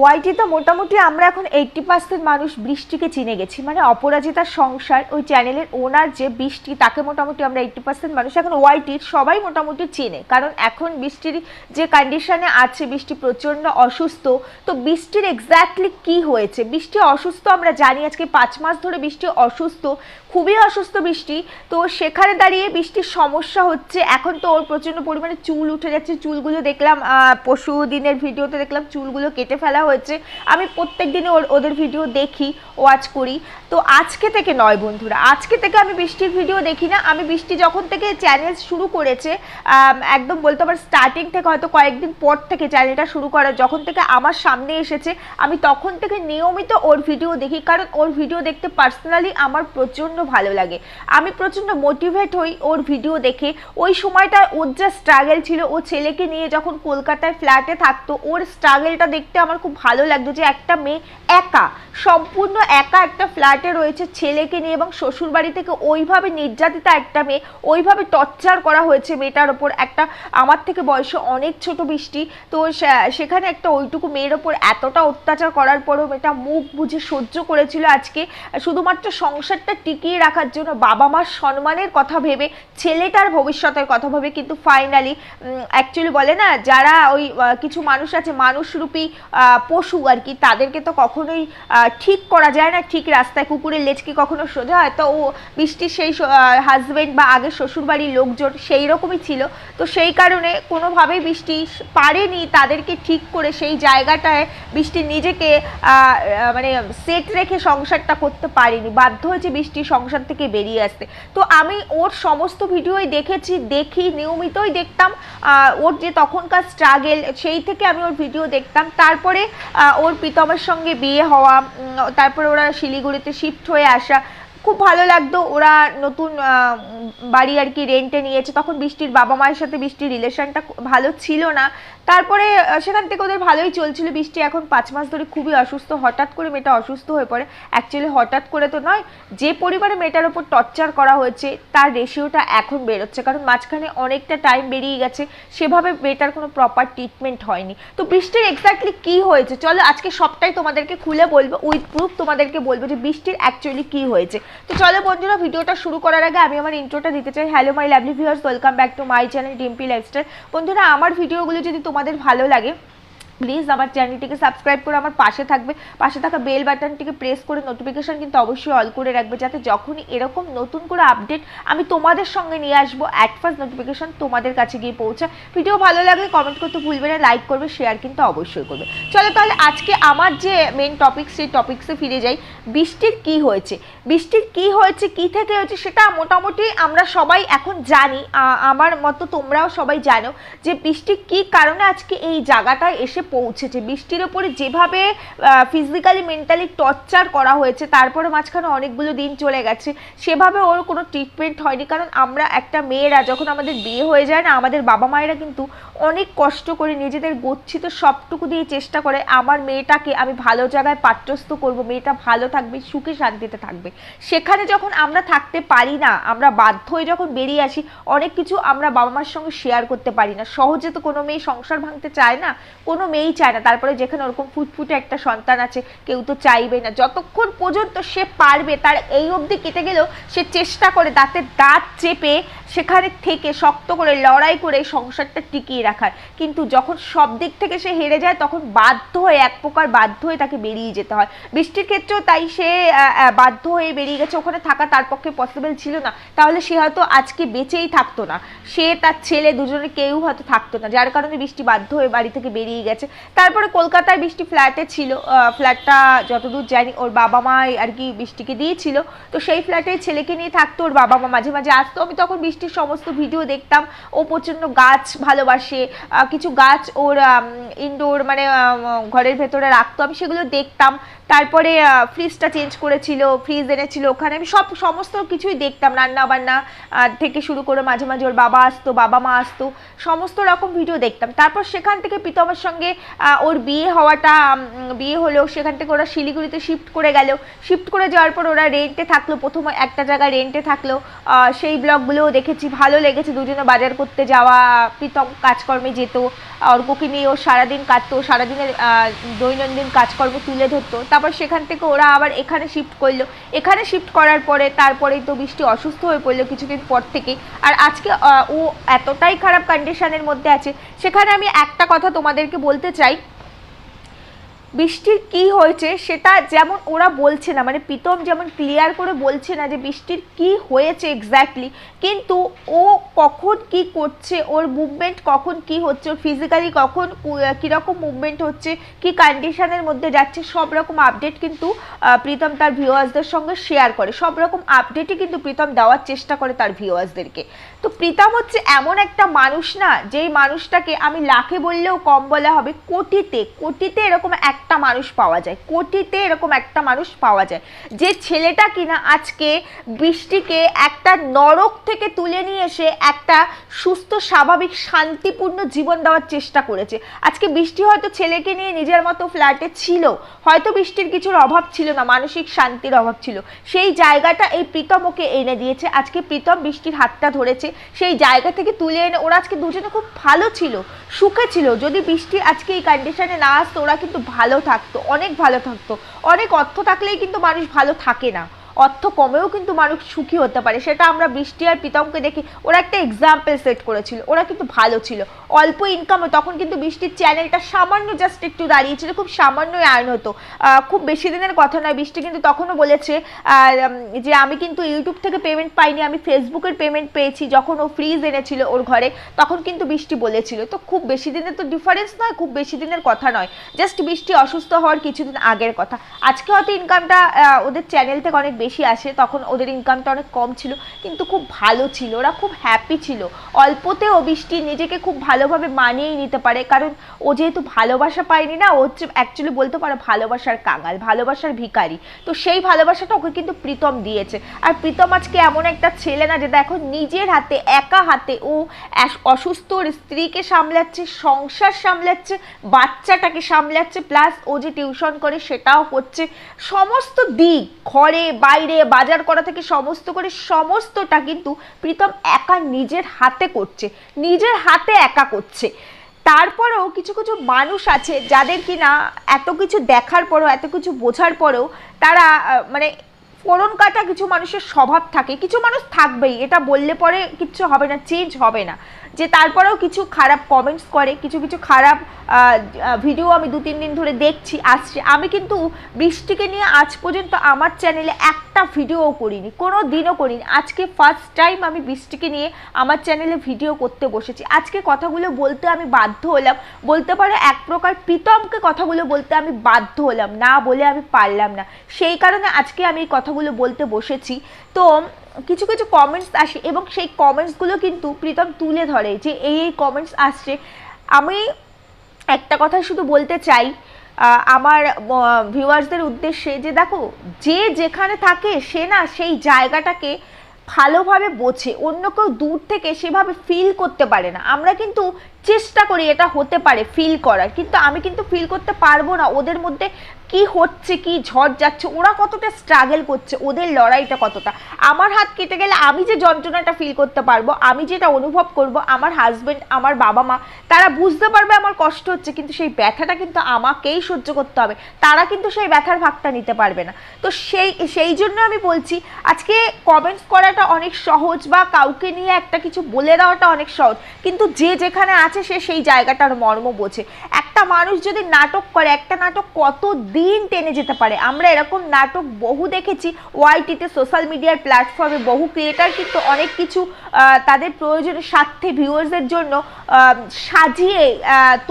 ওয়াইটিতে মোটামুটি আমরা এখন এইটটি পার্সেন্ট মানুষ বৃষ্টিকে চিনে গেছি। মানে অপরাজিতার সংসার, ওই চ্যানেলের ওনার যে বৃষ্টি, তাকে মোটামুটি আমরা এইটটি পার্সেন্ট মানুষ। এখন ওয়াইটির সবাই মোটামুটি চেনে। কারণ এখন বৃষ্টির যে কন্ডিশনে আছে, বৃষ্টি প্রচণ্ড অসুস্থ, তো বৃষ্টির এক্স্যাক্টলি কি হয়েছে? বৃষ্টি অসুস্থ আমরা জানি, আজকে পাঁচ মাস ধরে বৃষ্টি অসুস্থ। খুবই অসুস্থ বৃষ্টি, তো সেখানে দাঁড়িয়ে বৃষ্টির সমস্যা হচ্ছে। এখন তো ওর প্রচণ্ড পরিমাণে চুল উঠে যাচ্ছে। চুলগুলো দেখলাম পশু দিনের ভিডিওতে দেখলাম চুলগুলো কেটে ফেলা হয়েছে। আমি প্রত্যেক দিনে ওর, ওদের ভিডিও দেখি ওয়াচ করি। তো আজকে থেকে নয় বন্ধুরা, আজকে থেকে আমি বৃষ্টির ভিডিও দেখি না। আমি বৃষ্টি যখন থেকে চ্যানেল শুরু করেছে একদম বলতে পার স্টার্টিং থেকে হয়তো কয়েকদিন পর থেকে চ্যানেলটা শুরু করা, যখন থেকে আমার সামনে এসেছে, আমি তখন থেকে নিয়মিত ওর ভিডিও দেখি। কারণ ওর ভিডিও দেখতে পার্সোনালি আমার প্রচণ্ড ভালো লাগে। আমি প্রচণ্ড মোটিভেট হই ওর ভিডিও দেখে। ওই সময়টা ওর যা স্ট্রাগল ছিল, ও ছেলেকে নিয়ে যখন কলকাতায় ফ্ল্যাটে থাকতো, ওর স্ট্রাগেলটা দেখতে আমার খুব ভালো লাগতো যে একটা মেয়ে একা, সম্পূর্ণ একা একটা ফ্ল্যাটে রয়েছে ছেলেকে নিয়ে এবং শ্বশুরবাড়ি থেকে ওইভাবে নির্যাতিতা একটা মেয়ে, ওইভাবে টর্চার করা হয়েছে মেয়েটার ওপর। একটা আমার থেকে বয়সে অনেক ছোট বৃষ্টি, তো সেখানে একটা ওইটুকু মেয়ের ওপর এতটা অত্যাচার করার পরও মেয়েটা মুখ বুঝে সহ্য করেছিল আজকে। শুধুমাত্র সংসারটা টিকিয়ে রাখার জন্য বাবা মার সম্মানের কথা ভেবে, ছেলেটার ভবিষ্যতের কথা ভেবে কিন্তু ফাইনালি অ্যাকচুয়ালি বলে না, যারা ওই কিছু মানুষ আছে, মানুষরূপী পশু আর কি, তাদেরকে তো কখনোই ঠিক করা যায় না, ঠিক রাস্তায় কুকুরের লেজ কি কখনো সোজা হয়। তো ও বৃষ্টির সেই হাজব্যান্ড বা আগের শ্বশুরবাড়ির লোকজন সেই রকমই ছিল। তো সেই কারণে কোনোভাবেই বৃষ্টি পারেনি, তাদেরকে ঠিক করে সেই জায়গাটায় বৃষ্টি নিজেকে মানে সেট রেখে সংসারটা করতে পারেনি। বাধ্য হয়েছে বৃষ্টি সংসার থেকে বেরিয়ে আসতে। তো আমি ওর সমস্ত ভিডিওই দেখেছি, দেখি, নিয়মিতই দেখতাম। ওর যে তখনকার স্ট্রাগেল সেই থেকে আমি ওর ভিডিও দেখতাম। তারপরে ওর প্রীতমের সঙ্গে বিয়ে হওয়া তারপরে ওরা শিলিগুড়িতে শিফট হয়ে আসা। খুব ভালো লাগতো। ওরা নতুন বাড়ি আর কি রেন্টে নিয়েছে। তখন বৃষ্টির বাবা মায়ের সাথে বৃষ্টির রিলেশনটা ভালো ছিল না। তারপরে সেখান থেকে ওদের ভালোই চলছিল। বৃষ্টি এখন পাঁচ মাস ধরে খুবই অসুস্থ। হঠাৎ করে মেয়েটা অসুস্থ হয়ে পড়ে। অ্যাকচুয়ালি হঠাৎ করে তো নয়, যে পরিমাণে মেয়েটার ওপর টর্চার করা হয়েছে, তার রেশিওটা এখন বেরোচ্ছে। কারণ মাঝখানে অনেকটা টাইম বেরিয়ে গেছে। সেভাবে মেয়েটার কোনো প্রপার ট্রিটমেন্ট হয়নি। তো বৃষ্টির এক্স্যাক্টলি কি হয়েছে? চলো, আজকে সবটাই তোমাদেরকে খুলে বলব উইথ প্রুফ তোমাদেরকে বলব যে বৃষ্টির অ্যাকচুয়ালি কি হয়েছে। তো চলো বন্ধুরা, ভিডিওটা শুরু করার আগে আমি আমার ইন্ট্রোটা দিতে চাই। Hello my lovely viewers welcome back to my channel Dimpi lifestyle বন্ধুরা, আমার ভিডিওগুলো যদি তোমাদের ভালো লাগে। প্লিজ আমার চ্যানেলটিকে সাবস্ক্রাইব করে আমার পাশে থাকবে। পাশে থাকা বেল বাটনটিকে প্রেস করে নোটিফিকেশন কিন্তু অবশ্যই অল করে রাখবে যাতে যখনই এরকম নতুন করে আপডেট আমি তোমাদের সঙ্গে নিয়ে আসব অ্যাট ফার্স্ট নোটিফিকেশান তোমাদের কাছে গিয়ে পৌঁছা ভিডিও ভালো লাগলে কমেন্ট করতে ভুলবে না লাইক করবে শেয়ার কিন্তু অবশ্যই করবে। চলো তাহলে আজকে আমার যে মেন টপিক সেই টপিক্সে ফিরে যাই। বৃষ্টির কি হয়েছে? বৃষ্টির কি হয়েছে, কি থেকে হয়েছে সেটা মোটামুটি আমরা সবাই এখন জানি। আমার মতো তোমরাও সবাই জানো যে বৃষ্টি কি কারণে আজকে এই জায়গাটায় এসে পৌঁছেছে। বৃষ্টির ওপরে যেভাবে ফিজিক্যালি মেন্টালি টর্চার করা হয়েছে, তারপরে মাঝখানে অনেকগুলো দিন চলে গেছে, সেভাবে ওর কোনো ট্রিটমেন্ট হয়নি। কারণ আমরা একটা মেয়েরা, যখন আমাদের বিয়ে হয়ে যায় না, আমাদের বাবা মায়েরা কিন্তু অনেক কষ্ট করে নিজেদের গচ্ছিত সবটুকু দিয়ে চেষ্টা করে, আমার মেয়েটাকে আমি ভালো জায়গায় পাঠ্যস্থ করব, মেয়েটা ভালো থাকবে, সুখে, শান্তিতে থাকবে। সেখানে যখন আমরা থাকতে পারি না, আমরা বাধ্য হয়ে যখন বেরিয়ে আসি, অনেক কিছু আমরা বাবা মার সঙ্গে শেয়ার করতে পারি না। সহজে তো কোনো মেয়ে সংসার ভাঙতে চায় না, কোনো মেয়েই চায় না। তারপরে যেখানে ওরকম ফুটফুটে একটা সন্তান আছে, কেউ তো চাইবে না। যতক্ষণ পর্যন্ত সে পারবে, তার এই অবধি কেটে গেলেও সে চেষ্টা করে দাঁতে দাঁত চেপে সেখানে থেকে শক্ত করে, লড়াই করে সংসারটা টিকিয়ে রাখার। কিন্তু যখন সব দিক থেকে সে হেরে যায়, তখন বাধ্য হয়ে, এক প্রকার বাধ্য হয়ে তাকে বেরিয়ে যেতে হয়। বৃষ্টির ক্ষেত্রেও তাই সে বাধ্য হয়ে বেরিয়ে গেছে। ওখানে থাকা তার পক্ষে পসিবল ছিল না। তাহলে সে হয়তো আজকে বেঁচেই থাকতো না। সে তার ছেলে দুজনে কেউ হয়তো থাকতো না। যার কারণে বৃষ্টি বাধ্য হয়ে বাড়ি থেকে বেরিয়ে গেছে। তারপরে কলকাতায় বৃষ্টি ফ্ল্যাটে ছিল ফ্ল্যাটটা যতদূর জানি ওর বাবা মা আর কি বৃষ্টিকে দিয়েছিল। তো সেই ফ্ল্যাটে ছেলেকে নিয়ে থাকতো ওর বাবা মা মাঝে মাঝে আসতো। আমি তখন বৃষ্টির সমস্ত ভিডিও দেখতাম। ও প্রচণ্ড গাছ ভালোবাসে কিছু গাছ ওর ইনডোর মানে ঘরের ভেতরে রাখতো। আমি সেগুলো দেখতাম। তারপরে ফ্রিজটা চেঞ্জ করেছিল ফ্রিজ এনেছিল, ওখানে আমি সব, সমস্ত কিছুই দেখতাম রান্না বান্না থেকে শুরু করে মাঝে মাঝে ওর বাবা আসতো, বাবা মা আসতো, সমস্ত রকম ভিডিও দেখতাম। তারপর সেখান থেকে প্রীতমের সঙ্গে ওর বিয়ে হওয়াটা বিয়ে হলো, সেখান থেকে ওরা শিলিগুড়িতে শিফট করে গেল। শিফট করে যাওয়ার পর ওরা রেন্টে থাকল, প্রথমে একটা জায়গায় রেন্টে থাকল। সেই ব্লগগুলোও দেখেছি, ভালো লেগেছে, দুজনে বাজার করতে যাওয়া, প্রীতম কাজকর্মে যেত, অর্ককে নিয়ে ও সারাদিন কাটতো, সারাদিনের দৈনন্দিন কাজকর্ম তুলে ধরতো। তারপর সেখান থেকে ওরা আবার এখানে শিফট করল। এখানে শিফট করার পরে তারপরেই তো বৃষ্টি অসুস্থ হয়ে পড়ল কিছুদিন পর থেকে আর আজকে ও এতটাই খারাপ কন্ডিশনের মধ্যে আছে। সেখানে আমি একটা কথা তোমাদেরকে বলতে চাই। বৃষ্টির কি হয়েছে সেটা যেমন ওরা বলছে না মানে প্রীতম যেমন ক্লিয়ার করে বলছে না যে বৃষ্টির কি হয়েছে এক্স্যাক্টলি কিন্তু ও কখন কি করছে, ওর মুভমেন্ট কখন কি হচ্ছে, ওর ফিজিক্যালি কখন কীরকম মুভমেন্ট হচ্ছে, কি কন্ডিশনের মধ্যে যাচ্ছে, সব রকম আপডেট কিন্তু প্রীতম তার ভিউয়ার্সদের সঙ্গে শেয়ার করে। সব রকম আপডেটই কিন্তু প্রীতম দেওয়ার চেষ্টা করে তার ভিউয়ার্সদেরকে তো প্রীতম হচ্ছে এমন একটা মানুষ না, যেই মানুষটাকে আমি লাখে বললেও কম বলা হবে, কোটিতে কোটিতে এরকম একটা মানুষ পাওয়া যায়। কোটিতে এরকম একটা মানুষ পাওয়া যায়। যে ছেলেটা কিনা আজকে বৃষ্টিকে একটা নরক থেকে তুলে নিয়ে এসে একটা সুস্থ, স্বাভাবিক, শান্তিপূর্ণ জীবন দেওয়ার চেষ্টা করেছে। আজকে বৃষ্টি হয়তো ছেলেকে নিয়ে নিজের মতো ফ্ল্যাটে ছিল। হয়তো বৃষ্টির কিছুর অভাব ছিল না, মানসিক শান্তির অভাব ছিল। সেই জায়গাটা এই প্রীতম ওকে এনে দিয়েছে। আজকে প্রীতম বৃষ্টির হাতটা ধরেছে। সেই জায়গা থেকে তুলে এনে ওরা আজকে দুজনে খুব ভালো ছিল, সুখে ছিল। যদি বৃষ্টি আজকে এই কন্ডিশনে না আসতো, ওরা কিন্তু ভালো থাকতো অনেক ভালো থাকতো। অনেক অর্থ থাকলেই কিন্তু মানুষ ভালো থাকে না। অর্থ কমেও কিন্তু মানুষ সুখী হতে পারে। সেটা আমরা বৃষ্টি আর প্রীতমকে দেখি। ওরা একটা এক্সাম্পল সেট করেছিল। ওরা কিন্তু ভালো ছিল। অল্প ইনকামে তখন কিন্তু বৃষ্টির চ্যানেলটা সামান্য জাস্ট একটু দাঁড়িয়েছিল। খুব সামান্যই আয়ন হতো। খুব বেশি দিনের কথা নয়। বৃষ্টি কিন্তু তখনও বলেছে যে আমি কিন্তু ইউটিউব থেকে পেমেন্ট পাইনি। আমি ফেসবুকের পেমেন্ট পেয়েছি। যখন ও ফ্রিজ এনেছিল ওর ঘরে, তখন কিন্তু বৃষ্টি বলেছিল। তো খুব বেশি দিনের তো ডিফারেন্স নয়, খুব বেশি দিনের কথা নয়। জাস্ট বৃষ্টি অসুস্থ হওয়ার কিছুদিন আগের কথা। আজকে হয়তো ইনকামটা ওদের চ্যানেল থেকে অনেক বেশি আসে, তখন ওদের ইনকামটা অনেক কম ছিল, কিন্তু খুব ভালো ছিল, ওরা খুব হ্যাপি ছিল। অল্পতেও বৃষ্টি নিজেকে খুব ভালোভাবে মানিয়েই নিতে পারে, কারণ ও যেহেতু ভালোবাসা পায়নি না, ও হচ্ছে অ্যাকচুয়ালি বলতে পারো ভালোবাসার কাঙাল, ভালোবাসার ভিখারি। তো সেই ভালোবাসাটা ওকে কিন্তু প্রীতম দিয়েছে। আর প্রীতম আজকে এমন একটা ছেলে না যে দেখো নিজের হাতে, একা হাতে ও অসুস্থ স্ত্রীকে সামলাচ্ছে, সংসার সামলাচ্ছে, বাচ্চাটাকে সামলাচ্ছে প্লাস ও যে টিউশন করে সেটাও করছে। সমস্ত দিক, ঘরে বাইরে বাজার করা থেকে সমস্ত করে সমস্তটা কিন্তু প্রীতম একা নিজের হাতে করছে, নিজের হাতে একা করছে। তারপরেও কিছু কিছু মানুষ আছে যাদের কিনা এত কিছু দেখার পরেও, এত কিছু বোঝার পরেও তারা মানে ফোড়ন কাটা কিছু মানুষের স্বভাব থাকে। কিছু মানুষ থাকবেই, এটা বললে পরে কিচ্ছু হবে না চেঞ্জ হবে না। যে তারপরেও কিছু খারাপ কমেন্টস করে, কিছু কিছু খারাপ ভিডিও আমি দু, তিন দিন ধরে দেখছি, আসছে। আমি কিন্তু বৃষ্টিকে নিয়ে আজ পর্যন্ত আমার চ্যানেলে একটা ভিডিও করিনি, কোনো দিনও করিনি। আজকে ফার্স্ট টাইম আমি বৃষ্টিকে নিয়ে আমার চ্যানেলে ভিডিও করতে বসেছি। আজকে কথাগুলো বলতে আমি বাধ্য হলাম। বলতে পারো এক প্রকার প্রীতমকে কথাগুলো বলতে আমি বাধ্য হলাম, না বলে আমি পারলাম না। সেই কারণে আজকে আমি এই কথাগুলো বলতে বসেছি। তো কিছু কিছু কমেন্টস আসে এবং সেই কমেন্টসগুলো কিন্তু প্রীতম তুলে ধরে যে এই এই কমেন্টস আসছে। আমি একটা কথা শুধু বলতে চাই আমার ভিউয়ার্সদের উদ্দেশ্যে যে দেখো, যে যেখানে থাকে সে না সেই জায়গাটাকে ভালোভাবে বোঝে, অন্য কেউ দূর থেকে সেভাবে ফিল করতে পারে না। আমরা কিন্তু চেষ্টা করি এটা হতে পারে ফিল করার, কিন্তু আমি কিন্তু ফিল করতে পারব না। ওদের মধ্যে কি হচ্ছে, কি ঝড় যাচ্ছে, ওরা কতটা স্ট্রাগল করছে, ওদের লড়াইটা কতটা? আমার হাত কেটে গেলে আমি যে যন্ত্রণাটা ফিল করতে পারব, আমি যেটা অনুভব করব, আমার হাজব্যান্ড আমার বাবা মা তারা বুঝতে পারবে আমার কষ্ট হচ্ছে, কিন্তু সেই ব্যথাটা কিন্তু আমাকেই সহ্য করতে হবে। তারা কিন্তু সেই ব্যথার ভাগটা নিতে পারবে না। তো সেই সেই জন্য আমি বলছি, আজকে কমেন্টস করাটা অনেক সহজ বা কাউকে নিয়ে একটা কিছু বলে দেওয়াটা অনেক সহজ, কিন্তু যে যেখানে আছে সে সেই জায়গাটার মর্ম বোঝে। একটা মানুষ যদি নাটক করে, একটা নাটক কত দিন টেনে যেতে পারে। আমরা এরকম নাটক বহু দেখেছি ওয়াইটিতে সোশ্যাল মিডিয়ার প্ল্যাটফর্মে বহু ক্রিয়েটার কিন্তু অনেক কিছু তাদের প্রয়োজনের স্বার্থে ভিউয়ার্সদের জন্য সাজিয়ে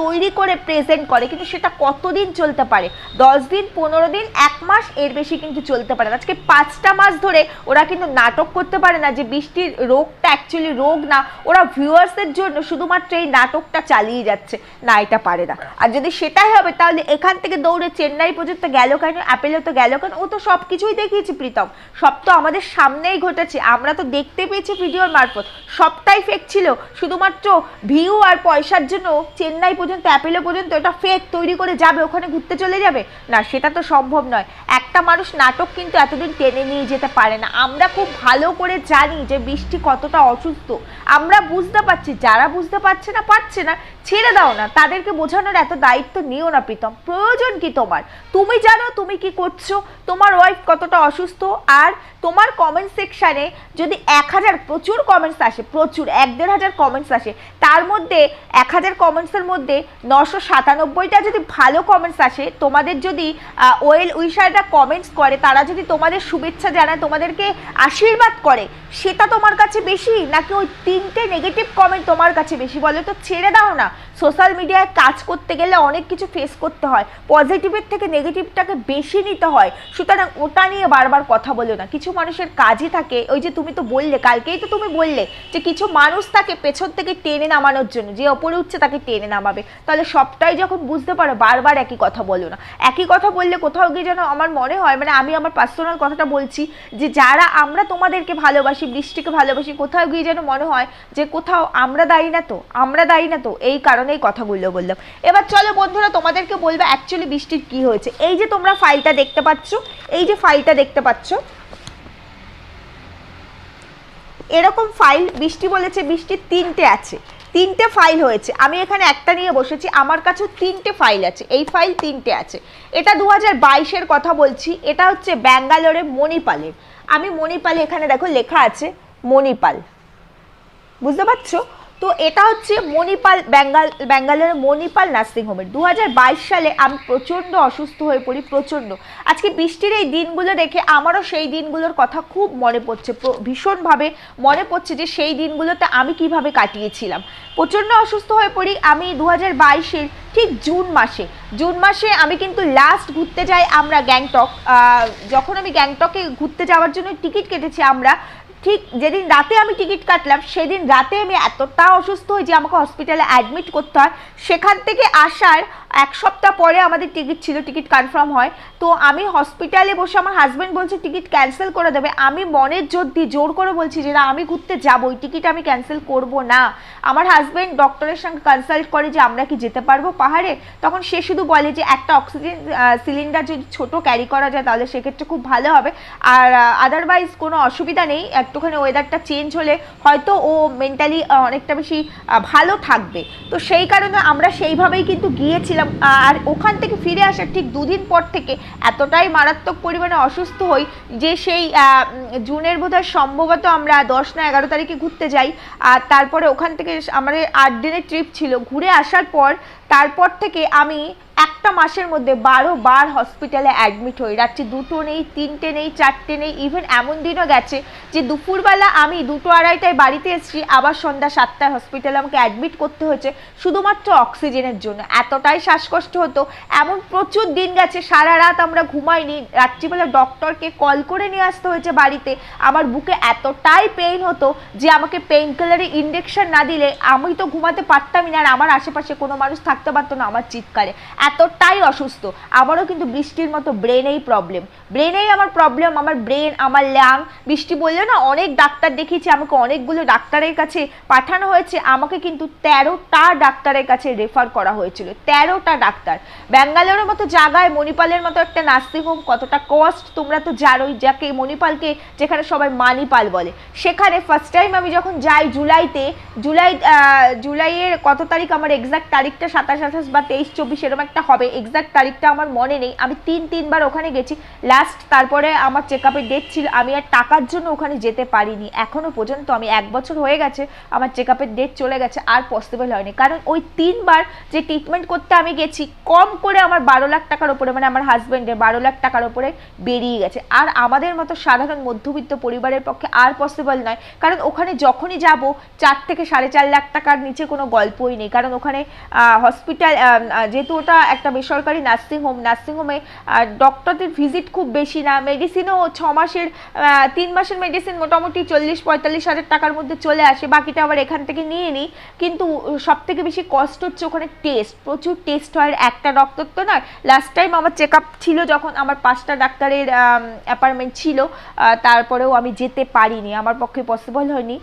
তৈরি করে প্রেজেন্ট করে। কিন্তু সেটা কতদিন চলতে পারে? দশ দিন, পনেরো দিন, এক মাস, এর বেশি কিন্তু চলতে পারে আজকে পাঁচটা মাস ধরে ওরা কিন্তু নাটক করতে পারে না যে বৃষ্টির রোগটা অ্যাকচুয়ালি রোগ না, ওরা ভিউয়ার্সদের জন্য শুধুমাত্র এই নাটকটা চালিয়ে যাচ্ছে। না, এটা পারে না। আর যদি সেটাই হবে, তাহলে এখান থেকে দৌড়ে চেন্নাই পর্যন্ত গেল কেন? অ্যাপেলে তো গেল কেন? ও তো সব কিছুই দেখিয়েছি প্রীতম। সব তো আমাদের সামনেই ঘটেছে। আমরা তো দেখতে পেয়েছি ভিডিওর মারফত। সবটাই ফেক ছিল। শুধুমাত্র ভিউ আর পয়সার জন্য চেন্নাই পর্যন্ত অ্যাপেলো পর্যন্ত এটা ফেক তৈরি করে যাবে, ওখানে ঘুরতে চলে যাবে? না, সেটা তো সম্ভব নয়। একটা মানুষ নাটক কিন্তু এতদিন টেনে নিয়ে যেতে পারে না। আমরা খুব ভালো করে জানি যে বৃষ্টি কতটা অসুস্থ। আমরা বুঝতে পারছি, যারা বুঝতে পারছে না পারছে না। ছেড়ে দাও না, তাদেরকে বোঝানোর এত দায়িত্ব নিও না প্রীতম। প্রয়োজন কি তোমার? তুমি জানো তুমি কি করছ, তোমার ওয়াইফ কতটা অসুস্থ, আর তোমার কমেন্ট সেকশানে যদি এক হাজার প্রচুর কমেন্টস আসে, প্রচুর, এক দেড় হাজার কমেন্টস আসে, তার মধ্যে এক হাজার কমেন্টসের মধ্যে নশো সাতানব্বইটা যদি ভালো কমেন্টস আসে, তোমাদের যদি ওয়েল উইশাররা কমেন্টস করে, তারা যদি তোমাদের শুভেচ্ছা জানায়, তোমাদেরকে আশীর্বাদ করে, সেটা তোমার কাছে বেশি, নাকি ওই তিনটে নেগেটিভ কমেন্ট তোমার কাছে বেশি? বলো তো, ছেড়ে দাও না। সোশ্যাল মিডিয়ায় কাজ করতে গেলে অনেক কিছু ফেস করতে হয়। পজিটিভের থেকে নেগেটিভটাকে বেশি নিতে হয়। সুতরাং ওটা নিয়ে বারবার কথা বলো না। কিছু মানুষের কাজই থাকে, ওই যে তুমি তো বললে, কালকেই তো তুমি বললে যে কিছু মানুষ তাকে পেছন থেকে টেনে নামানোর জন্য, যে ওপরে উঠছে তাকে টেনে নামাবে। তাহলে সবটাই যখন বুঝতে পারো, বারবার একই কথা বলো না। একই কথা বললে কোথাও গিয়ে যেন আমার মনে হয় মানে আমি আমার পার্সোনাল কথাটা বলছি যে যারা আমরা তোমাদেরকে ভালোবাসি, বৃষ্টিকে ভালোবাসি, কোথাও গিয়ে যেন মনে হয় যে কোথাও আমরা দায়ী না তো, আমরা দায়ী না তো, এই কারণেই কথাগুলো বললাম এবার চলো বন্ধুরা, তোমাদেরকে বলব অ্যাকচুয়ালি বৃষ্টির কি হয়েছে। এই যে তোমরা ফাইলটা দেখতে পাচ্ছ, এই যে ফাইলটা দেখতে পাচ্ছ, এরকম ফাইল বৃষ্টি বলেছে, বৃষ্টির তিনটে আছে। তিনটে ফাইল হয়েছে। আমি এখানে একটা নিয়ে বসেছি, আমার কাছেও তিনটে ফাইল আছে। এই ফাইল তিনটে আছে। এটা দু হাজার কথা বলছি, এটা হচ্ছে ব্যাঙ্গালোরে মণিপালের। আমি মণিপালে, এখানে দেখো লেখা আছে মণিপাল। বুঝতে পারছ? তো এটা হচ্ছে মণিপাল, বেঙ্গাল ব্যাঙ্গালোরের মণিপাল নার্সিংহোমের দু হাজার বাইশ সালে আমি প্রচণ্ড অসুস্থ হয়ে পড়ি, প্রচণ্ড। আজকে বৃষ্টির এই দিনগুলো দেখে আমারও সেই দিনগুলোর কথা খুব মনে পড়ছে ভীষণভাবে মনে পড়ছে যে সেই দিনগুলোতে আমি কীভাবে কাটিয়েছিলাম। প্রচণ্ড অসুস্থ হয়ে পড়ি আমি দু হাজার ঠিক জুন মাসে। জুন মাসে আমি কিন্তু লাস্ট ঘুরতে যাই আমরা গ্যাংটক। যখন আমি গ্যাংটকে ঘুরতে যাওয়ার জন্য টিকিট কেটেছি আমরা ঠিক যেদিন রাতে আমি টিকিট কাটলাম, সেদিন রাতে আমি এতটা অসুস্থ হই যে আমাকে হসপিটালে অ্যাডমিট করতে হয়। সেখান থেকে আসার এক সপ্তাহ পরে আমাদের টিকিট ছিল, টিকিট কনফার্ম হয়। তো আমি হসপিটালে বসে আমার হাজব্যান্ড বলছে, টিকিট ক্যান্সেল করে দেবে। আমি মনের জোর দিয়ে জোর করে বলছি যে, না, আমি ঘুরতে যাব, ওই টিকিট আমি ক্যান্সেল করব না। আমার হাজব্যান্ড ডক্টরের সঙ্গে কনসাল্ট করে যে, আমরা কি যেতে পারব পাহাড়ে? তখন সে শুধু বলে যে, একটা অক্সিজেন সিলিন্ডার যদি ছোট ক্যারি করা যায়, তাহলে সেক্ষেত্রে খুব ভালো হবে। আর আদারওয়াইজ কোনো অসুবিধা নেই। একটুখানি ওয়েদারটা চেঞ্জ হলে হয়তো ও মেন্টালি অনেকটা বেশি ভালো থাকবে। তো সেই কারণে আমরা সেইভাবেই কিন্তু গিয়েছিলাম। আর ওখান থেকে ফিরে আসার ঠিক দুদিন পর থেকে এতটাই মারাত্মক পরিমাণে অসুস্থ হই যে সেই জুনের বোধহয় সম্ভবত আমরা দশ না এগারো তারিখে ঘুরতে যাই। আর তারপরে ওখান থেকে আমাদের আট দিনের ট্রিপ ছিল। ঘুরে আসার পর, তারপর থেকে আমি একটা মাসের মধ্যে বারো বার হসপিটালে অ্যাডমিট হই। রাত্রি দুটো নেই, তিনটে নেই, চারটে নেই ইভেন এমন দিনও গেছে যে দুপুরবেলা আমি দুটো আড়াইটায় বাড়িতে এসেছি, আবার সন্ধ্যা সাতটায় হসপিটালে আমাকে অ্যাডমিট করতে হয়েছে শুধুমাত্র অক্সিজেনের জন্য। এতটাই শ্বাসকষ্ট হতো। এমন প্রচুর দিন গেছে, সারা রাত আমরা ঘুমাইনি। রাত্রিবেলা ডক্টরকে কল করে নিয়ে আসতে হয়েছে বাড়িতে। আমার বুকে এতটাই পেইন হতো যে আমাকে পেইন কিলারের ইঞ্জেকশন না দিলে আমি তো ঘুমাতে পারতামই না আর আমার আশেপাশে কোনো মানুষ থাকতে পারতো না আমার চিৎকারে। এতটাই অসুস্থ। আমারও কিন্তু বৃষ্টির মতো ব্রেনেই প্রবলেম ব্রেনেই আমার প্রবলেম আমার ব্রেন আমার ল্যাং বৃষ্টি বললে না, অনেক ডাক্তার দেখিয়েছি, আমাকে অনেকগুলো ডাক্তারের কাছে পাঠানো হয়েছে। আমাকে কিন্তু তেরোটা ডাক্তারের কাছে রেফার করা হয়েছিল। তেরোটা ডাক্তার। ব্যাঙ্গালোরের মতো জায়গায়, মণিপালের মতো একটা নার্সিংহোম কতটা কস্ট তোমরা তো জানোই, যাকে মণিপালকে যেখানে সবাই মানিপাল বলে। সেখানে ফার্স্ট টাইম আমি যখন যাই জুলাইতে, জুলাই জুলাইয়ের কত তারিখ, আমার এক্সাক্ট তারিখটা সাতাশ, আঠাশ বা তেইশ, চব্বিশ এরকম একটা হবে এক্সাক্ট তারিখটা আমার মনে নেই। আমি তিন, তিনবার ওখানে গেছি। লাস্ট তারপরে আমার চেক আপের ডেট ছিল, আমি আর টাকার জন্য ওখানে যেতে পারিনি। এখনও পর্যন্ত আমি এক বছর হয়ে গেছে, আমার চেক আপের ডেট চলে গেছে, আর পসিবল হয়নি। কারণ ওই তিনবার যে ট্রিটমেন্ট করতে আমি গেছি, কম করে আমার বারো লাখ টাকার উপরে মানে আমার হাজব্যান্ডের বারো লাখ টাকার উপরে বেরিয়ে গেছে। আর আমাদের মতো সাধারণ মধ্যবিত্ত পরিবারের পক্ষে আর পসিবল নয়। কারণ ওখানে যখনই যাব, চার থেকে সাড়ে চার লাখ টাকার নিচে কোনো গল্পই নেই। কারণ ওখানে হসপিটাল যেহেতু ওটা একটা বেসরকারি নার্সিং হোম নার্সিং হোমে ডক্টরদের ভিজিট খুব বেশি না। মেডিসিনও ছ মাসের তিন মাসের মেডিসিন মোটামুটি চল্লিশ, পঁয়তাল্লিশ হাজার টাকার মধ্যে চলে আসে। বাকিটা আবার এখান থেকে নিয়ে নিই কিন্তু সব থেকে বেশি কষ্ট হচ্ছে ওখানে টেস্ট প্রচুর টেস্ট হয়। একটা ডক্টর তো না লাস্ট টাইম আমার চেক ছিল যখন আমার পাঁচটা ডাক্তারের অ্যাপার্টমেন্ট ছিল তারপরেও আমি যেতে পারিনি। আমার পক্ষে পসিবল হয়নি।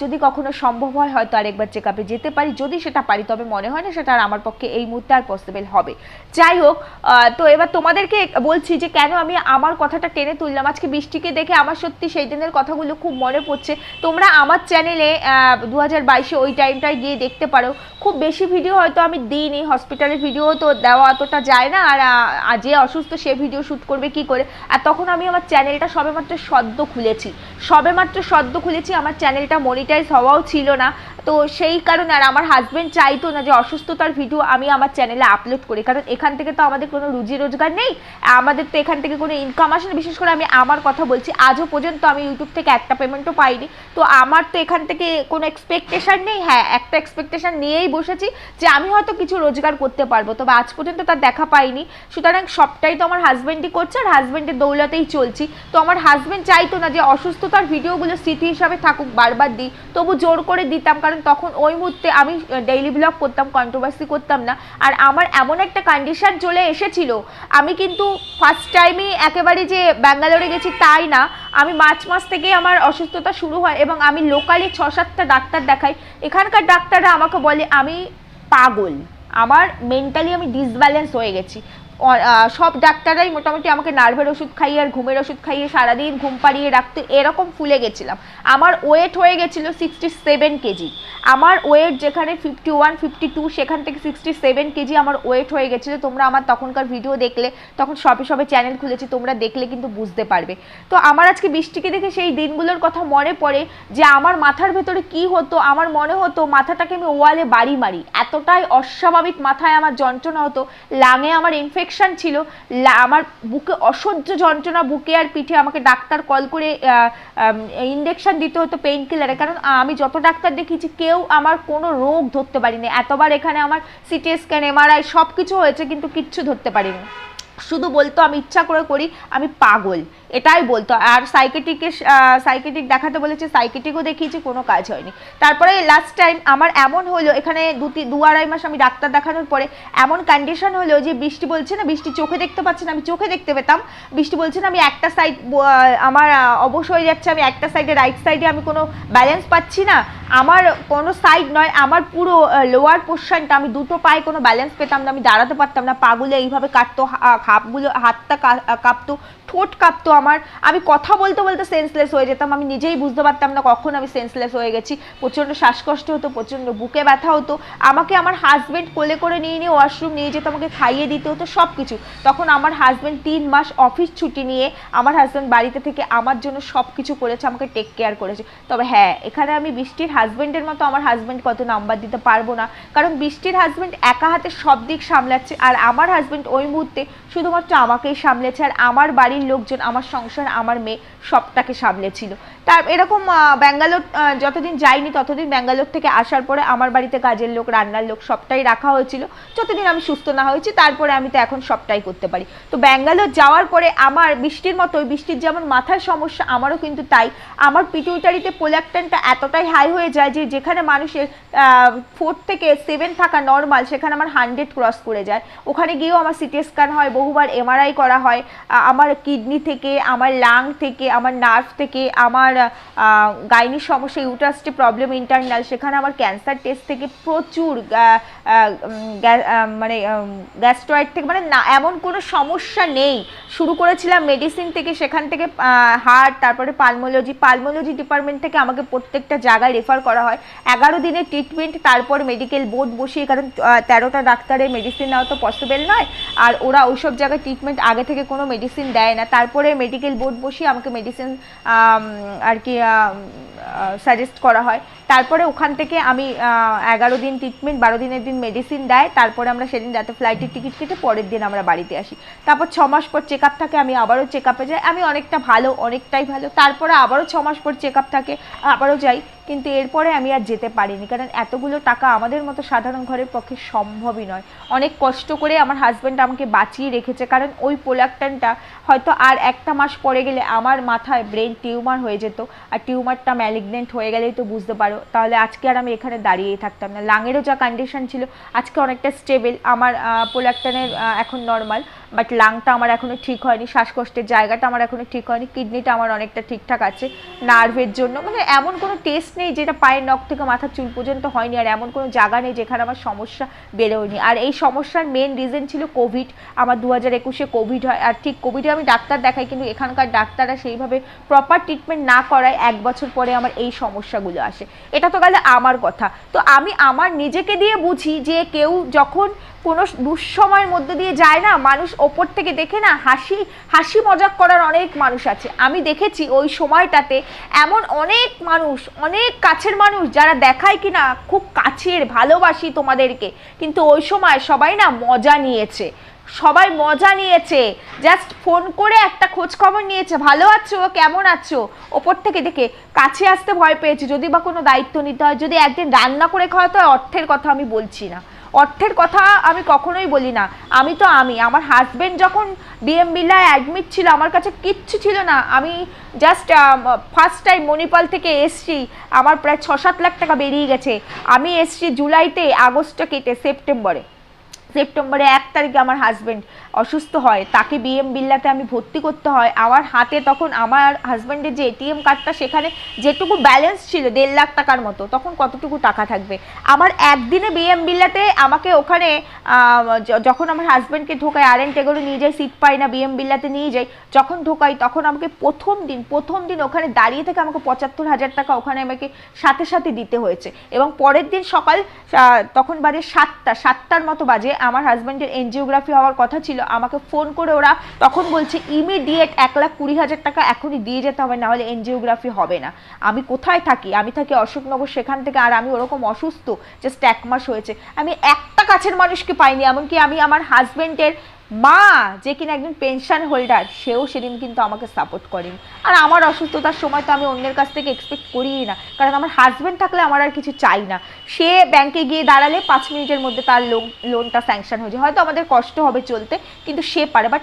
যদি কখনো সম্ভব হয়, হয়তো আরেকবার চেক যেতে পারি। যদি সেটা পারি, তবে মনে হয় না সেটা আর আমার পক্ষে এই মুহূর্তে আর পসিবল হবে। যাই হোক তো এবার তোমাদেরকে বলছি যে কেন আমি আমার কথাটা টেনে তুললাম? আজকে বৃষ্টিকে দেখে আমার সত্যি সেই দিনের কথাগুলো খুব মনে পড়ছে। তোমরা আমার চ্যানেলে দু হাজার বাইশে ওই টাইমটায় গিয়ে দেখতে পারো। খুব বেশি ভিডিও হয়তো আমি দিইনি হসপিটালের ভিডিও তো দেওয়া অতটা যায় না। আর যে অসুস্থ সে ভিডিও শ্যুট করবে কি করে? আর তখন আমি আমার চ্যানেলটা সবেমাত্র সদ্য খুলেছি। সবেমাত্র সদ্য খুলেছি, আমার চ্যানেলটা মনিটাইজ হওয়াও ছিল না। তো সেই কারণে আর আমার হাজব্যান্ড চাইতো না যে অসুস্থতার ভিডিও আমি আমার চ্যানেলে আপলোড করি। কারণ এখান থেকে তো আমাদের কোনো রুজি রোজগার নেই, আমাদের তো এখান থেকে কোনো ইনকাম আসে না। বিশেষ করে আমি আমার কথা বলছি, আজও পর্যন্ত আমি ইউটিউব থেকে একটা পেমেন্টও পাইনি। তো আমার তো এখান থেকে কোনো এক্সপেকটেশন নেই। হ্যাঁ একটা এক্সপেকটেশন নিয়েই বসেছি যে আমি হয়তো কিছু রোজগার করতে পারব, তবে আজ পর্যন্ত তার দেখা পাইনি। সুতরাং সবটাই তো আমার হাজব্যান্ডই করছে আর হাজবেন্ডের দৌলতেই চলছি। তো আমার হাজবেন্ড চাইতো না যে অসুস্থতার ভিডিওগুলো স্মৃতি হিসাবে থাকুক, বারবার দিই। তবু জোর করে দিতাম, কারণ তখন ওই মুহূর্তে আমি ডেইলি ব্লগ করতাম কন্ট্রোভার্সি করতাম না। আর আমার এমন একটা কন্ডিশন চলে এসেছিল। আমি কিন্তু ফার্স্ট টাইমই একেবারে যে ব্যাঙ্গালোরে গেছি তাই না, আমি মার্চ মাস থেকেই আমার অসুস্থতা শুরু হয় এবং আমি লোকালি ছ সাতটা ডাক্তার দেখাই। এখানকার ডাক্তাররা আমাকে বলে, আমি পাগল। আমার মেন্টালি আমি ডিসব্যালেন্স হয়ে গেছি। সব ডাক্তাররাই মোটামুটি আমাকে নার্ভের ওষুধ খাইয়ে আর ঘুমের ওষুধ খাইয়ে সারাদিন ঘুম পাড়িয়ে রাখতে, এরকম ফুলে গেছিলাম। আমার ওয়েট হয়ে গেছিল সিক্সটি সেভেন কেজি। আমার ওয়েট যেখানে ফিফটি ওয়ান ফিফটি টু সেখান থেকে সিক্সটি সেভেন কেজি আমার ওয়েট হয়ে গেছিল। তোমরা আমার তখনকার ভিডিও দেখলে, তখন সবে সবে চ্যানেল খুলেছি, তোমরা দেখলে কিন্তু বুঝতে পারবে। তো আমার আজকে বৃষ্টিকে দেখে সেই দিনগুলোর কথা মনে পড়ে যে আমার মাথার ভেতরে কি হতো, আমার মনে হতো মাথাটাকে আমি ওয়ালে বাড়ি মারি। এতটাই অস্বাভাবিক মাথায় আমার যন্ত্রণা হতো, লাঙে আমার ইনফেকশন ছিল। আমার বুকে অসহ্য যন্ত্রণা, বুকে আর পিঠে আমাকে ডাক্তার কল করে ইনজেকশান দিতে হতো পেইন কিলারে কারণ আমি যত ডাক্তার দেখিয়েছি, কেউ আমার কোনো রোগ ধরতে পারিনি। এতবার এখানে আমার সিটি স্ক্যান এমআরআই সব কিছু হয়েছে, কিন্তু কিচ্ছু ধরতে পারিনি। শুধু বলতো, আমি ইচ্ছা করে করি, আমি পাগল। এটাই বলতো। আর সাইকেটিকে সাইকেটিক দেখাতে বলেছে সাইকেটিকও দেখিয়েছি কোনো কাজ হয়নি। তারপরে লাস্ট টাইম আমার এমন হলো এখানে দু দু আড়াই মাস আমি ডাক্তার দেখানোর পরে এমন কন্ডিশন হলো যে বৃষ্টি বলছে না বৃষ্টি চোখে দেখতে পাচ্ছে না আমি চোখে দেখতে পেতাম। বৃষ্টি বলছে না আমি একটা সাইড আমার আহ, অবশ হয়ে যাচ্ছে আমি একটা সাইডে রাইট সাইডে আমি কোনো ব্যালেন্স পাচ্ছি না। আমার কোনো সাইড নয় আমার পুরো লোয়ার পোর্শনটা আমি দুটো পায়ে কোনো ব্যালেন্স পেতাম না আমি দাঁড়াতে পারতাম না পাগুলো এইভাবে কাটতো হা- হাতগুলো হাতটা কাঁপতো ঠোঁট কাঁপতো আমার। আমি কথা বলতে বলতে সেন্সলেস হয়ে যেতাম। আমি নিজেই বুঝতে পারতাম না কখন আমি সেন্সলেস হয়ে গেছি। প্রচণ্ড শ্বাসকষ্ট হতো, প্রচণ্ড বুকে ব্যথা হতো। আমাকে আমার হাজব্যান্ড কোলে করে নিয়ে নিয়ে ওয়াশরুম নিয়ে যেত, আমাকে খাইয়ে দিতে হতো সব কিছু তখন আমার হাজব্যান্ড তিন মাস অফিস ছুটি নিয়ে আমার হাজব্যান্ড বাড়িতে থেকে আমার জন্য সব কিছু করেছে, আমাকে টেক কেয়ার করেছে। তবে হ্যাঁ এখানে আমি বৃষ্টির হাজব্যান্ডের মতো আমার হাজব্যান্ড কত নাম্বার দিতে পারব না। কারণ বৃষ্টির হাজব্যান্ড একা হাতে সব দিক সামলাচ্ছে, আর আমার হাজব্যান্ড ওই মুহূর্তে শুধুমাত্র আমাকেই সামলেছে আর আমার বাড়ির লোকজন আমার সংসার আমার মেয়ে। সবটাকে সামলেছিল তার এরকম ব্যাঙ্গালোর যতদিন যাইনি ততদিন ব্যাঙ্গালোর থেকে আসার পরে আমার বাড়িতে কাজের লোক, রান্নার লোক সবটাই রাখা হয়েছিল। যতদিন আমি সুস্থ না হয়েছি, তারপরে আমি তো এখন সবটাই করতে পারি। তো ব্যাঙ্গালোর যাওয়ার পরে আমার বৃষ্টির মতো বৃষ্টির যেমন মাথার সমস্যা, আমারও কিন্তু তাই। আমার পিটুইটারিতে পোলাকটেনটা এতটাই হাই হয়ে যায় যে যেখানে মানুষের ফোর থেকে সেভেন থাকা নর্মাল সেখানে আমার হান্ড্রেড ক্রস করে যায়। ওখানে গিয়েও আমার সিটি স্ক্যান হয়, বহুবার এমআরআই করা হয়। আমার কিডনি থেকে, আমার লাং থেকে আমার নার্ভ থেকে, আমার গাইনির সমস্যা ইউটাসটি প্রবলেম ইন্টারনাল সেখানে আমার ক্যান্সার টেস্ট থেকে প্রচুর মানে গ্যাস্ট্রয়েড থেকে মানে না, এমন কোনো সমস্যা নেই। শুরু করেছিলাম মেডিসিন থেকে, সেখান থেকে হার্ট তারপরে পালমোলজি পালমোলজি ডিপার্টমেন্ট থেকে আমাকে প্রত্যেকটা জায়গায় রেফার করা হয়। এগারো দিনের ট্রিটমেন্ট তারপর মেডিকেল বোর্ড বসিয়ে, কারণ তেরোটা ডাক্তারের মেডিসিন নেওয়া তো পসিবল নয়। আর ওরা ওইসব জায়গায় ট্রিটমেন্ট আগে থেকে কোনো মেডিসিন দেয় না। তারপরে মেডিকেল বোর্ড বসিয়ে আমাকে মেডিসিন আর কি সাজেস্ট করা হয়। তারপরে ওখান থেকে আমি এগারো দিন ট্রিটমেন্ট বারো দিনের দিন মেডিসিন দেয়, তারপরে আমরা সেদিন রাতে ফ্লাইটের টিকিট কেটে পরের দিন আমরা বাড়িতে আসি। তারপর ছ মাস পর চেক আপ থাকে, আমি আবারও চেক আপে যাই। আমি অনেকটা ভালো, অনেকটাই ভালো, তারপরে আবারও ছ মাস পর চেক আপ থাকে, আবারও যাই। কিন্তু এরপরে আমি আর যেতে পারিনি, কারণ এতগুলো টাকা আমাদের মতো সাধারণ ঘরের পক্ষে সম্ভবই নয়। অনেক কষ্ট করে আমার হাজব্যান্ড আমাকে বাঁচিয়ে রেখেছে, কারণ ওই পোলাকটানটা হয়তো আর একটা মাস পরে গেলে আমার মাথায় ব্রেন টিউমার হয়ে যেত, আর টিউমারটা ম্যালিগনেন্ট হয়ে গেলেই তো বুঝতে পারো। তাহলে আজকে আর আমি এখানে দাঁড়িয়েই থাকতাম না। লাঙেরও যা কন্ডিশন ছিল, আজকে অনেকটা স্টেবল আমার পোলাকটানের এখন নর্মাল বাট লাংটা আমার এখনও ঠিক হয়নি, শ্বাসকষ্টের জায়গাটা আমার এখনও ঠিক হয়নি কিডনিটা আমার অনেকটা ঠিকঠাক আছে নার্ভের জন্য। মানে এমন কোনো টেস্ট নেই, যেটা পায়ের নখ থেকে মাথার চুল পর্যন্ত হয়নি, আর এমন কোনো জায়গা নেই যেখানে আমার সমস্যা বেরোয়নি। আর এই সমস্যার মেন রিজন ছিল কোভিড আমার দু হাজার একুশে কোভিড হয়, আর ঠিক কোভিডে আমি ডাক্তার দেখাই, কিন্তু এখানকার ডাক্তাররা সেইভাবে প্রপার ট্রিটমেন্ট না করায় এক বছর পরে আমার এই সমস্যাগুলো আসে। এটা তো গেলে আমার কথা। তো আমি আমার নিজেকে দিয়ে বুঝি যে কেউ যখন কোনো দুঃসময়ের মধ্যে দিয়ে যায় না। মানুষ ওপর থেকে দেখে না, হাসি হাসি মজাক করার অনেক মানুষ আছে। আমি দেখেছি ওই সময়টাতে এমন অনেক মানুষ, অনেক কাছের মানুষ যারা দেখায় কি না খুব কাছের, ভালোবাসি তোমাদেরকে। কিন্তু ওই সময় সবাই না মজা নিয়েছে। সবাই মজা নিয়েছে। জাস্ট ফোন করে একটা খোঁজ খবর নিয়েছে, ভালো আছো? কেমন আছো? ওপর থেকে দেখে কাছে আসতে ভয় পেয়েছে। যদি বা কোনো দায়িত্ব নিতে হয়, যদি একদিন রান্না করে খাওয়াতে হয়, অর্থের কথা আমি বলছি না। অর্থের কথা আমি কখনোই বলি না। আমি তো আমি। আমার হাজব্যান্ড যখন ডিএম বিল্লায় অ্যাডমিট ছিল, আমার কাছে কিচ্ছু ছিল না। আমি জাস্ট ফার্স্ট টাইম মণিপাল থেকে এসছি। আমার প্রায় ছ সাত লাখ টাকা বেরিয়ে গেছে। আমি এসছি জুলাইতে আগস্টটা কেটে, সেপ্টেম্বরে। সেপ্টেম্বরে এক তারিখে আমার হাজব্যান্ড অসুস্থ হয়, তাকে বিএম বিল্লাতে আমি ভর্তি করতে হয়। আমার হাতে তখন আমার হাজব্যান্ডের যে এটিএম কার্ডটা সেখানে যেটুকু ব্যালেন্স ছিল, দেড় লাখ টাকার মতো, তখন কতটুকু টাকা থাকবে? আমার একদিনে বিএম বিল্লাতে আমাকে ওখানে যখন আমার হাজব্যান্ডকে ঢোকায়, আর এন টেগরে নিয়ে যাই সিট পাই না বিএম বিল্লাতে নিয়ে যাই যখন ঢোকাই, তখন আমাকে প্রথম দিন প্রথম দিন ওখানে দাঁড়িয়ে থেকে আমাকে পঁচাত্তর হাজার টাকা ওখানে আমাকে সাথে সাথে দিতে হয়েছে। এবং পরের দিন সকাল তখন বাজে সাতটা, সাতটার মতো বাজে আমার হাজব্যান্ডের এনজিওগ্রাফি হওয়ার কথা ছিল, আমাকে ফোন করে ওরা তখন বলছে ইমিডিয়েট এক লাখ কুড়ি হাজার টাকা এখনই দিয়ে যেতে হবে না হলে এনজিওগ্রাফি হবে না। আমি কোথায় থাকি? আমি থাকি অশোকনগর, সেখান থেকে আর আমি ওরকম অসুস্থ যে এক মাস হয়েছে। আমি একটা কাছের মানুষকে পাইনি, এমনকি আমি আমার হাজব্যান্ডের মা, যে কিনা একজন পেনশন হোল্ডার সেও সেদিন কিন্তু আমাকে সাপোর্ট করেনি। আর আমার অসুস্থতার সময় তো আমি অন্যের কাছ থেকে এক্সপেক্ট করিই না, কারণ আমার হাজব্যান্ড থাকলে আমার আর কিছু চাই না। সে ব্যাংকে গিয়ে দাঁড়ালে পাঁচ মিনিটের মধ্যে তার লোন লোনটা স্যাংশন হয়ে যায়। হয়তো আমাদের কষ্ট হবে চলতে, কিন্তু সে পারে। বাট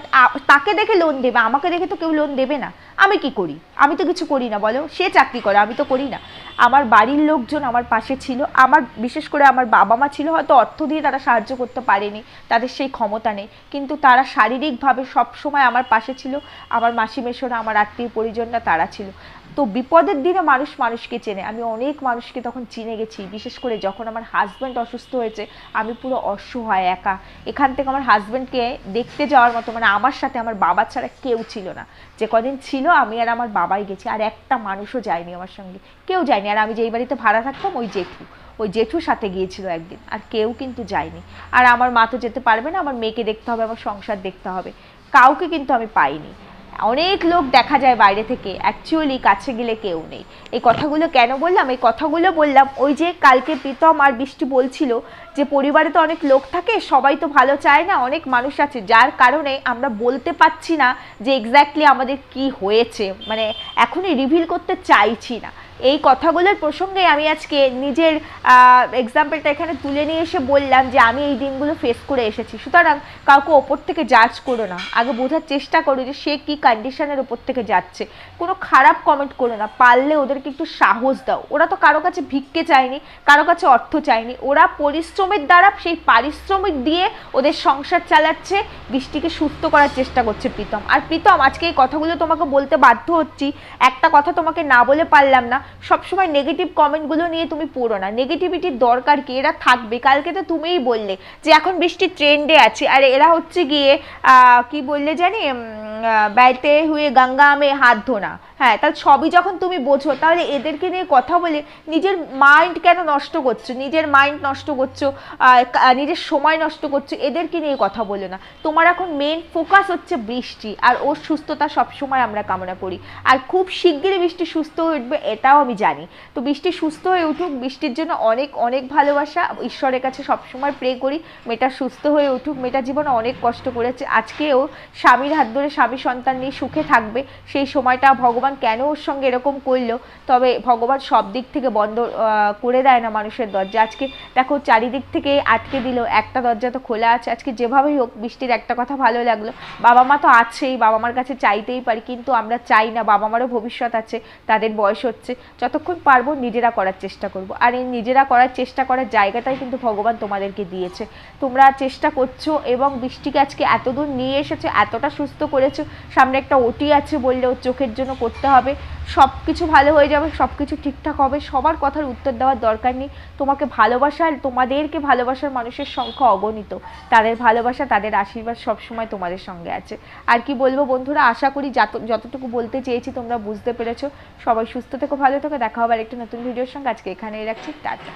তাকে দেখে লোন দেবে, আমাকে দেখে তো কেউ লোন দেবে না। আমি কি করি? আমি তো কিছু করি না, বলো? সে চাকরি করে, আমি তো করি না। আমার বাড়ির লোকজন আমার পাশে ছিল। আমার, বিশেষ করে আমার বাবা মা ছিল, হয়তো অর্থ দিয়ে তারা সাহায্য করতে পারেনি, তাদের সেই ক্ষমতা নেই। কিন্তু তারা শারীরিকভাবে সবসময় আমার পাশে ছিল। আমার মাসি মেশোরা আমার আত্মীয় পরিজনরা তারা ছিল। তো বিপদের দিনে মানুষ মানুষকে চেনে। আমি অনেক মানুষকে তখন চিনে গেছি, বিশেষ করে যখন আমার হাজব্যান্ড অসুস্থ হয়েছে, আমি পুরো অসহায়, একা। এখান থেকে আমার হাজব্যান্ডকে দেখতে যাওয়ার মতো মানে আমার সাথে আমার বাবা ছাড়া কেউ ছিল না। যে কদিন ছিল, আমি আর আমার বাবাই গেছি, আর একটা মানুষও যায়নি আমার সঙ্গে। কেউ যায়নি, আর আমি যেই বাড়িতে ভাড়া থাকতাম, ওই জেঠু। ওই জেঠুর সাথে গিয়েছিল একদিন, আর কেউ কিন্তু যায়নি। আর আমার মা তো যেতে পারবে না, আমার মেয়েকে দেখতে হবে, আমার সংসার দেখতে হবে। কাউকে কিন্তু আমি পাইনি। অনেক লোক দেখা যায় বাইরে থেকে। অ্যাকচুয়ালি কাছে গেলে কেউ নেই। এই কথাগুলো কেন বললাম? এই কথাগুলো বললাম ওই যে কালকে প্রীতম আর বৃষ্টি বলছিল যে পরিবারে তো অনেক লোক থাকে, সবাই তো ভালো চায় না, অনেক মানুষ আছে। যার কারণে আমরা বলতে পারছি না যে এক্স্যাক্টলি আমাদের কি হয়েছে। মানে এখনই রিভিল করতে চাইছি না। এই কথাগুলোর প্রসঙ্গে আমি আজকে নিজের এক্সাম্পলটা এখানে তুলে নিয়ে এসে বললাম যে আমি এই দিনগুলো ফেস করে এসেছি। সুতরাং কাউকে ওপর থেকে জাজ করো না। আগে বোঝার চেষ্টা করো যে সে কি কন্ডিশনের ওপর থেকে যাচ্ছে। কোনো খারাপ কমেন্ট করো না। পারলে ওদেরকে একটু সাহস দাও। ওরা তো কারও কাছে ভিক্ষে চায়নি, কারও কাছে অর্থ চায়নি। ওরা পরিশ্রমের দ্বারা সেই পারিশ্রমিক দিয়ে ওদের সংসার চালাচ্ছে, বৃষ্টিকে সুস্থ করার চেষ্টা করছে প্রীতম। আর প্রীতম, আজকে এই কথাগুলো তোমাকে বলতে বাধ্য হচ্ছি। একটা কথা তোমাকে না বলে পারলাম না। সবসময় নেগেটিভ কমেন্টগুলো নিয়ে তুমি পড়ো না। নেগেটিভিটির দরকার কি? এরা থাকবে। কালকে তো তুমিই বললে যে এখন বৃষ্টি ট্রেন্ডে আছে। আর এরা হচ্ছে গিয়ে কি বললে জানি? বাইতে হুয়ে গঙ্গা মে হাত ধোনা। হ্যাঁ তাহলে সবই যখন তুমি বোঝো, তাহলে এদেরকে নিয়ে কথা বলে নিজের মাইন্ড কেন নষ্ট করছ? নিজের মাইন্ড নষ্ট করছ নিজের সময় নষ্ট করছ, এদেরকে নিয়ে কথা বলো না। তোমার এখন মেন ফোকাস হচ্ছে বৃষ্টি, আর ওর সুস্থতা সবসময় আমরা কামনা করি। আর খুব শিগগিরই বৃষ্টি সুস্থ হয়ে উঠবে, এটাও আমি জানি। তো বৃষ্টি সুস্থ হয়ে উঠুক, বৃষ্টির জন্য অনেক অনেক ভালোবাসা। ঈশ্বরের কাছে সবসময় প্রে করি, মেয়েটা সুস্থ হয়ে উঠুক। মেয়েটা জীবনে অনেক কষ্ট করেছে। আজকেও স্বামীর হাত ধরে স্বামী সন্তান নিয়ে সুখে থাকবে। সেই সময়টা ভগবান ভগবান কেন ওর সঙ্গে এরকম করল? তবে ভগবান সব দিক থেকে বন্ধ করে দেয় না মানুষের দরজা। আজকে দেখো চারিদিক থেকে আটকে দিল, একটা দরজা তো খোলা আছে। আজকে যেভাবেই হোক বৃষ্টির একটা কথা ভালো লাগল। বাবা মা তো আছেই, বাবা মার কাছে চাইতেই পারি, কিন্তু আমরা চাই না, বাবা মারও ভবিষ্যৎ আছে, তাদের বয়স হচ্ছে। যতক্ষণ পারব নিজেরা করার চেষ্টা করব। আর এই নিজেরা করার চেষ্টা করার জায়গাটাই কিন্তু ভগবান তোমাদেরকে দিয়েছে। তোমরা চেষ্টা করছ এবং বৃষ্টিকে আজকে এতদূর নিয়ে এসেছ, এতটা সুস্থ করেছ, সামনে একটা ওটি আছে বললে ওর চোখের জন্য করতে হবে। সব কিছু ভালো হয়ে যাবে সব কিছু ঠিকঠাক হবে। সবার কথার উত্তর দেওয়ার দরকার নেই। তোমাকে ভালোবাসার তোমাদেরকে ভালোবাসার মানুষের সংখ্যা অগণিত। তাদের ভালোবাসা, তাদের আশীর্বাদ সবসময় তোমাদের সঙ্গে আছে। আর কি বলব বন্ধুরা, আশা করি যত যতটুকু বলতে চেয়েছি তোমরা বুঝতে পেরেছ। সবাই সুস্থ থেকো, ভালো থেকো। দেখা হবে আরেকটা নতুন ভিডিওর সঙ্গে। আজকে এখানেই রাখছি। টাটা।